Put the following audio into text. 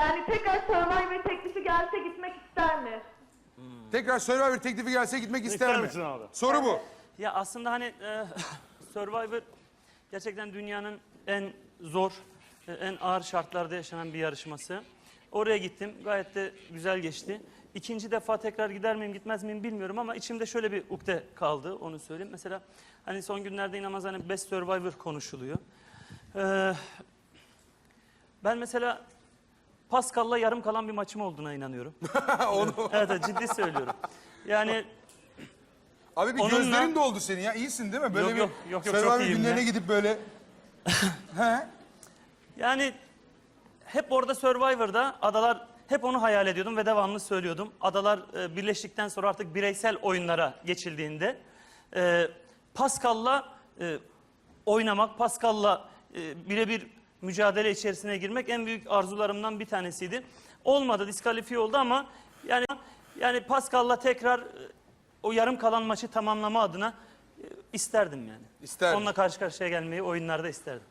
Yani tekrar Survivor teklifi gelse gitmek ister mi? Tekrar Survivor teklifi gelse gitmek ister, İster mi? misin abi? Soru bu. Ya aslında hani e, Survivor gerçekten dünyanın en zor, e, en ağır şartlarda yaşanan bir yarışması. Oraya gittim. Gayet de güzel geçti. İkinci defa tekrar gider miyim gitmez miyim bilmiyorum ama içimde şöyle bir ukde kaldı onu söyleyeyim. Mesela hani son günlerde inanılmaz hani Best Survivor konuşuluyor. Ee, ben mesela Pascal'la yarım kalan bir maçım olduğuna inanıyorum. evet, evet ciddi söylüyorum. Yani Abi bir Onunla- gözlerin doldu senin ya. İyisin değil mi? Böyle Yok, bir yok, yok, yok, Survivor çok iyiyim günlerine ya. gidip böyle... He? Yani hep orada Survivor'da adalar hep onu hayal ediyordum ve devamlı söylüyordum. Adalar e, birleştikten sonra artık bireysel oyunlara geçildiğinde e, Pascal'la e, oynamak, Pascal'la e, birebir mücadele içerisine girmek en büyük arzularımdan bir tanesiydi. Olmadı, diskalifiye oldu ama yani yani Pascal'la tekrar e, o yarım kalan maçı tamamlama adına e, isterdim yani. İsterdin. Onunla karşı karşıya gelmeyi oyunlarda isterdim.